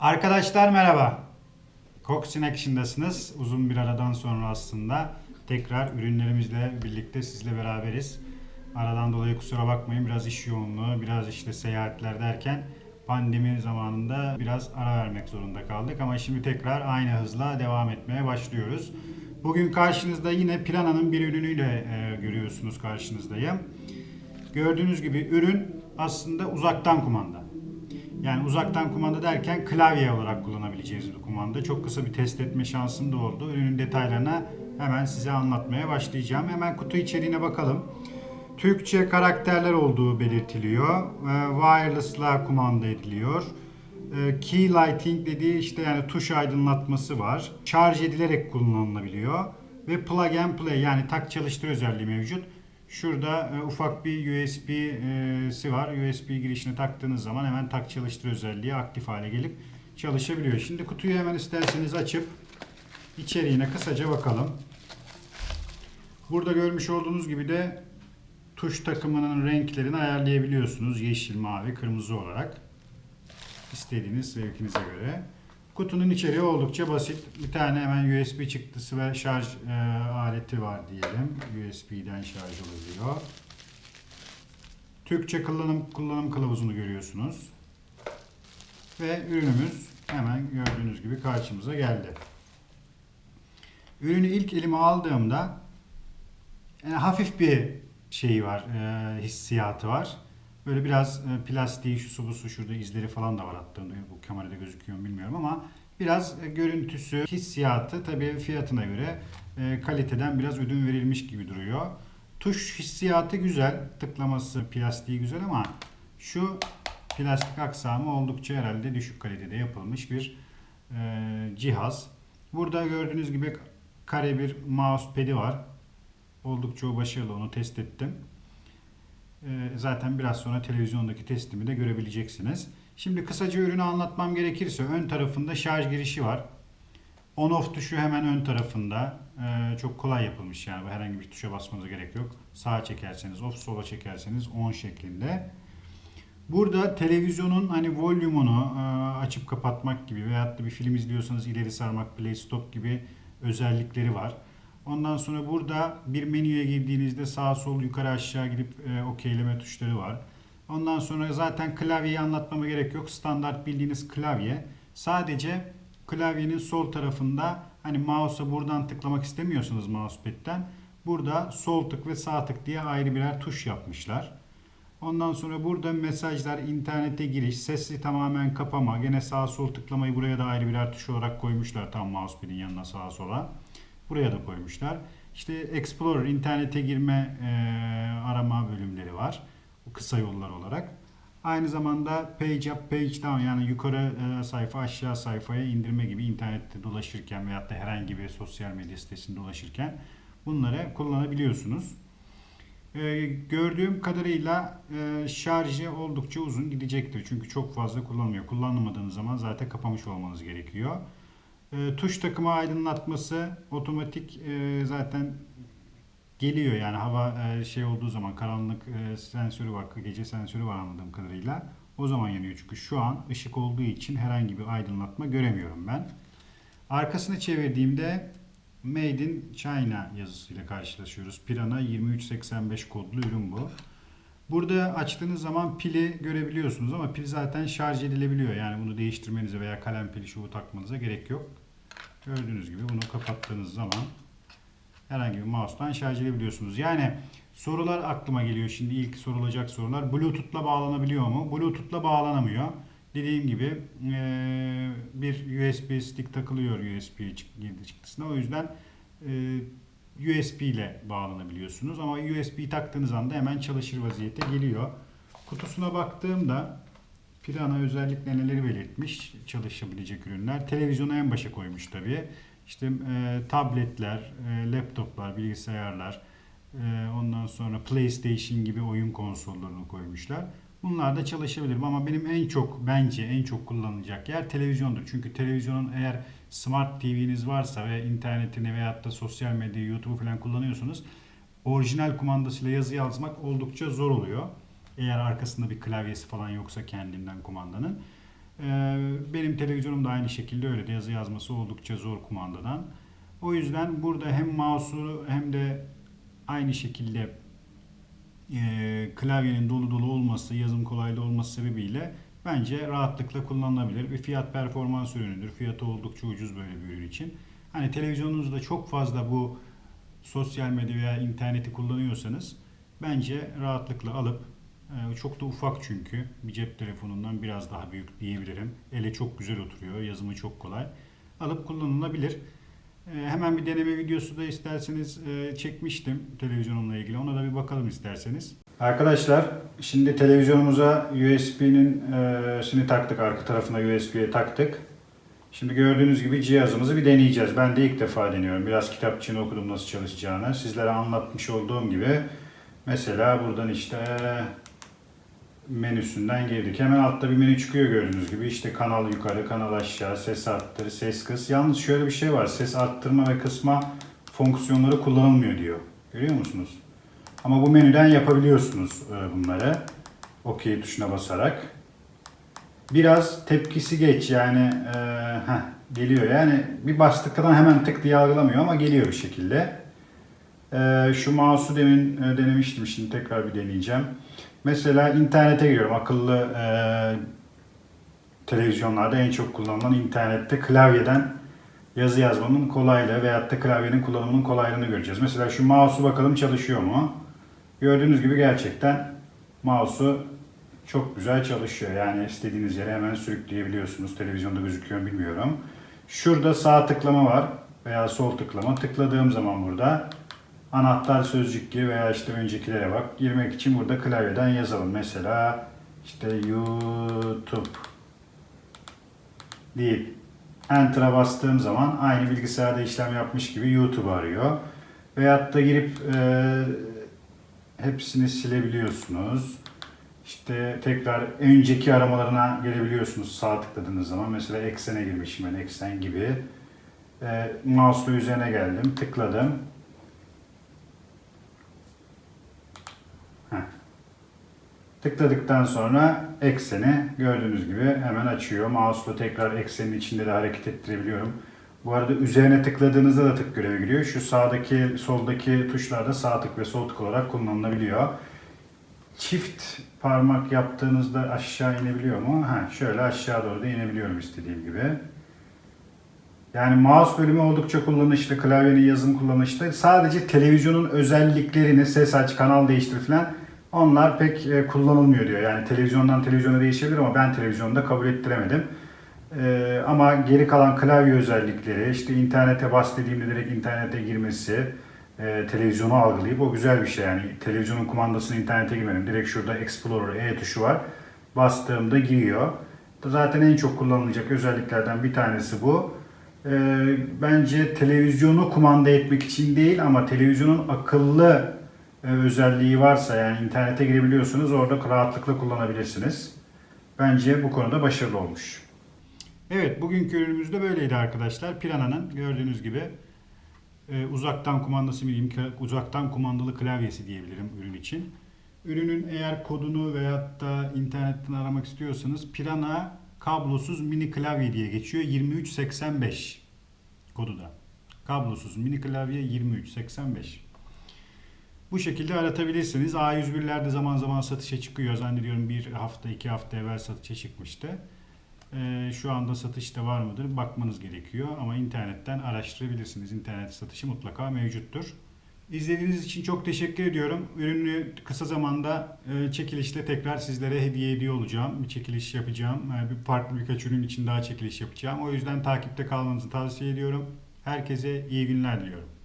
Arkadaşlar merhaba. Cox in Action'dasınız. Uzun bir aradan sonra aslında tekrar ürünlerimizle birlikte sizle beraberiz. Aradan dolayı kusura bakmayın biraz iş yoğunluğu, biraz işte seyahatler derken pandemi zamanında biraz ara vermek zorunda kaldık. Ama şimdi tekrar aynı hızla devam etmeye başlıyoruz. Bugün karşınızda yine Piranha'nın bir ürünüyle e, görüyorsunuz karşınızdayım. Gördüğünüz gibi ürün aslında uzaktan kumanda. Yani uzaktan kumanda derken klavye olarak kullanabileceğiniz bir kumanda. Çok kısa bir test etme şansım da oldu. Ürünün detaylarına hemen size anlatmaya başlayacağım. Hemen kutu içeriğine bakalım. Türkçe karakterler olduğu belirtiliyor. Ee, Wireless'la kumanda ediliyor. Ee, Key lighting dediği işte yani tuş aydınlatması var. Şarj edilerek kullanılabiliyor. Ve plug and play yani tak çalıştır özelliği mevcut. Şurada e, ufak bir USB'si var. USB girişine taktığınız zaman hemen tak çalıştır özelliği aktif hale gelip çalışabiliyor. Şimdi kutuyu hemen isterseniz açıp içeriğine kısaca bakalım. Burada görmüş olduğunuz gibi de tuş takımının renklerini ayarlayabiliyorsunuz. Yeşil, mavi, kırmızı olarak. İstediğiniz zevkinize göre. Kutunun içeriği oldukça basit. Bir tane hemen USB çıktısı ve şarj e, aleti var diyelim. USB'den şarj oluyor. Türkçe kullanım kullanım kılavuzunu görüyorsunuz. Ve ürünümüz hemen gördüğünüz gibi karşımıza geldi. Ürünü ilk elime aldığımda yani hafif bir şeyi var, e, hissiyatı var. Böyle biraz e, plastiği, şu su bu su şurada izleri falan da var hatta bu kamerada gözüküyor mu bilmiyorum ama biraz e, görüntüsü, hissiyatı tabii fiyatına göre e, kaliteden biraz ödün verilmiş gibi duruyor. Tuş hissiyatı güzel, tıklaması, plastiği güzel ama şu plastik aksamı oldukça herhalde düşük kalitede yapılmış bir e, cihaz. Burada gördüğünüz gibi kare bir mousepad'i var. Oldukça başarılı onu test ettim. Ee, zaten biraz sonra televizyondaki testimi de görebileceksiniz. Şimdi kısaca ürünü anlatmam gerekirse ön tarafında şarj girişi var. On off tuşu hemen ön tarafında. Ee, çok kolay yapılmış yani herhangi bir tuşa basmanıza gerek yok. Sağa çekerseniz off, sola çekerseniz on şeklinde. Burada televizyonun hani volümünü e, açıp kapatmak gibi veyahut da bir film izliyorsanız ileri sarmak, play stop gibi özellikleri var. Ondan sonra burada bir menüye girdiğinizde sağ sol yukarı aşağı gidip e, okeyleme tuşları var. Ondan sonra zaten klavyeyi anlatmama gerek yok. Standart bildiğiniz klavye. Sadece klavyenin sol tarafında hani mouse'a buradan tıklamak istemiyorsanız mousepad'den burada sol tık ve sağ tık diye ayrı birer tuş yapmışlar. Ondan sonra burada mesajlar, internete giriş, sesli tamamen kapama. Gene sağ sol tıklamayı buraya da ayrı birer tuş olarak koymuşlar tam mousepad'in yanına sağa sola. Buraya da koymuşlar. İşte Explorer, internete girme e, arama bölümleri var. Bu kısa yollar olarak. Aynı zamanda page up, page down yani yukarı e, sayfa aşağı sayfaya indirme gibi internette dolaşırken veyahut da herhangi bir sosyal medya sitesinde dolaşırken bunları kullanabiliyorsunuz. E, gördüğüm kadarıyla e, şarjı oldukça uzun gidecektir. Çünkü çok fazla kullanılmıyor. Kullanmadığınız zaman zaten kapamış olmanız gerekiyor. E, tuş takımı aydınlatması otomatik e, zaten geliyor yani hava e, şey olduğu zaman karanlık e, sensörü var, gece sensörü var anladığım kadarıyla. O zaman yanıyor çünkü şu an ışık olduğu için herhangi bir aydınlatma göremiyorum ben. Arkasını çevirdiğimde Made in China yazısıyla karşılaşıyoruz. Pirana 2385 kodlu ürün bu. Burada açtığınız zaman pili görebiliyorsunuz ama pil zaten şarj edilebiliyor. Yani bunu değiştirmenize veya kalem pili şu bu takmanıza gerek yok. Gördüğünüz gibi bunu kapattığınız zaman herhangi bir mouse'tan şarj edebiliyorsunuz. Yani sorular aklıma geliyor şimdi ilk sorulacak sorular. Bluetooth'la bağlanabiliyor mu? Bluetooth'la bağlanamıyor. Dediğim gibi bir USB stick takılıyor USB çıktısına. O yüzden USB ile bağlanabiliyorsunuz. Ama USB taktığınız anda hemen çalışır vaziyete geliyor. Kutusuna baktığımda Pirana özellikle neleri belirtmiş çalışabilecek ürünler. Televizyonu en başa koymuş tabii. İşte e, tabletler, e, laptoplar, bilgisayarlar, e, ondan sonra PlayStation gibi oyun konsollarını koymuşlar. Bunlar da çalışabilir ama benim en çok bence en çok kullanılacak yer televizyondur. Çünkü televizyonun eğer smart TV'niz varsa ve internetini veyahut da sosyal medyayı, YouTube'u falan kullanıyorsanız orijinal kumandasıyla yazı yazmak oldukça zor oluyor. Eğer arkasında bir klavyesi falan yoksa kendinden kumandanın. Ee, benim televizyonum da aynı şekilde öyle yazı yazması oldukça zor kumandadan. O yüzden burada hem mouse'u hem de aynı şekilde e, klavyenin dolu dolu olması, yazım kolaylığı olması sebebiyle bence rahatlıkla kullanılabilir. Bir fiyat performans ürünüdür. Fiyatı oldukça ucuz böyle bir ürün için. Hani televizyonunuzda çok fazla bu sosyal medya veya interneti kullanıyorsanız bence rahatlıkla alıp e, çok da ufak çünkü bir cep telefonundan biraz daha büyük diyebilirim. Ele çok güzel oturuyor. Yazımı çok kolay. Alıp kullanılabilir. E, Hemen bir deneme videosu da isterseniz e, çekmiştim televizyonumla ilgili. Ona da bir bakalım isterseniz. Arkadaşlar şimdi televizyonumuza USB'nin e, sini taktık. Arka tarafına USB'ye taktık. Şimdi gördüğünüz gibi cihazımızı bir deneyeceğiz. Ben de ilk defa deniyorum. Biraz kitapçığını okudum nasıl çalışacağını. Sizlere anlatmış olduğum gibi mesela buradan işte menüsünden girdik. Hemen altta bir menü çıkıyor gördüğünüz gibi. İşte kanal yukarı, kanal aşağı, ses arttır, ses kıs. Yalnız şöyle bir şey var. Ses arttırma ve kısma fonksiyonları kullanılmıyor diyor. Görüyor musunuz? Ama bu menüden yapabiliyorsunuz e, bunları. OK tuşuna basarak. Biraz tepkisi geç yani e, heh, geliyor yani bir bastıktan hemen tık diye algılamıyor ama geliyor bir şekilde. E, şu mouse'u demin e, denemiştim şimdi tekrar bir deneyeceğim. Mesela internete giriyorum akıllı e, televizyonlarda en çok kullanılan internette klavyeden yazı yazmanın kolaylığı veyahut da klavyenin kullanımının kolaylığını göreceğiz. Mesela şu mouse'u bakalım çalışıyor mu? Gördüğünüz gibi gerçekten mouse'u çok güzel çalışıyor. Yani istediğiniz yere hemen sürükleyebiliyorsunuz. Televizyonda gözüküyor bilmiyorum. Şurada sağ tıklama var veya sol tıklama. Tıkladığım zaman burada anahtar sözcük gibi veya işte öncekilere bak. Girmek için burada klavyeden yazalım. Mesela işte YouTube deyip Enter'a bastığım zaman aynı bilgisayarda işlem yapmış gibi YouTube arıyor. Veyahut da girip e, hepsini silebiliyorsunuz. İşte tekrar önceki aramalarına gelebiliyorsunuz sağ tıkladığınız zaman. Mesela eksene girmişim ben eksen gibi. E, mouse'la üzerine geldim, tıkladım. Tıkladıktan sonra ekseni gördüğünüz gibi hemen açıyor. Mouse'la tekrar eksenin içinde de hareket ettirebiliyorum. Bu arada üzerine tıkladığınızda da tık görevi giriyor. Şu sağdaki, soldaki tuşlarda sağ tık ve sol tık olarak kullanılabiliyor. Çift parmak yaptığınızda aşağı inebiliyor mu? Ha, şöyle aşağı doğru da inebiliyorum istediğim gibi. Yani mouse bölümü oldukça kullanışlı, klavyenin yazım kullanışlı. Sadece televizyonun özelliklerini, ses aç, kanal değiştir falan onlar pek e, kullanılmıyor diyor. Yani televizyondan televizyona değişebilir ama ben televizyonda kabul ettiremedim. E, ama geri kalan klavye özellikleri, işte internete bas dediğimde direkt internete girmesi, e, televizyonu algılayıp o güzel bir şey yani. Televizyonun kumandasını internete girmedim. Direkt şurada Explorer E tuşu var. Bastığımda giriyor. Zaten en çok kullanılacak özelliklerden bir tanesi bu. E, bence televizyonu kumanda etmek için değil ama televizyonun akıllı özelliği varsa yani internete girebiliyorsunuz orada rahatlıkla kullanabilirsiniz. Bence bu konuda başarılı olmuş. Evet bugünkü ürünümüz de böyleydi arkadaşlar. Piranha'nın gördüğünüz gibi e, uzaktan kumandası ka- uzaktan kumandalı klavyesi diyebilirim ürün için. Ürünün eğer kodunu veyahut da internetten aramak istiyorsanız Piranha kablosuz mini klavye diye geçiyor. 2385 kodu da. Kablosuz mini klavye 2385. Bu şekilde aratabilirsiniz. A101'lerde zaman zaman satışa çıkıyor. Zannediyorum bir hafta, iki hafta evvel satışa çıkmıştı. Ee, şu anda satışta var mıdır? Bakmanız gerekiyor. Ama internetten araştırabilirsiniz. İnternet satışı mutlaka mevcuttur. İzlediğiniz için çok teşekkür ediyorum. Ürünü kısa zamanda e, çekilişte tekrar sizlere hediye ediyor olacağım. Bir çekiliş yapacağım. Bir farklı birkaç ürün için daha çekiliş yapacağım. O yüzden takipte kalmanızı tavsiye ediyorum. Herkese iyi günler diliyorum.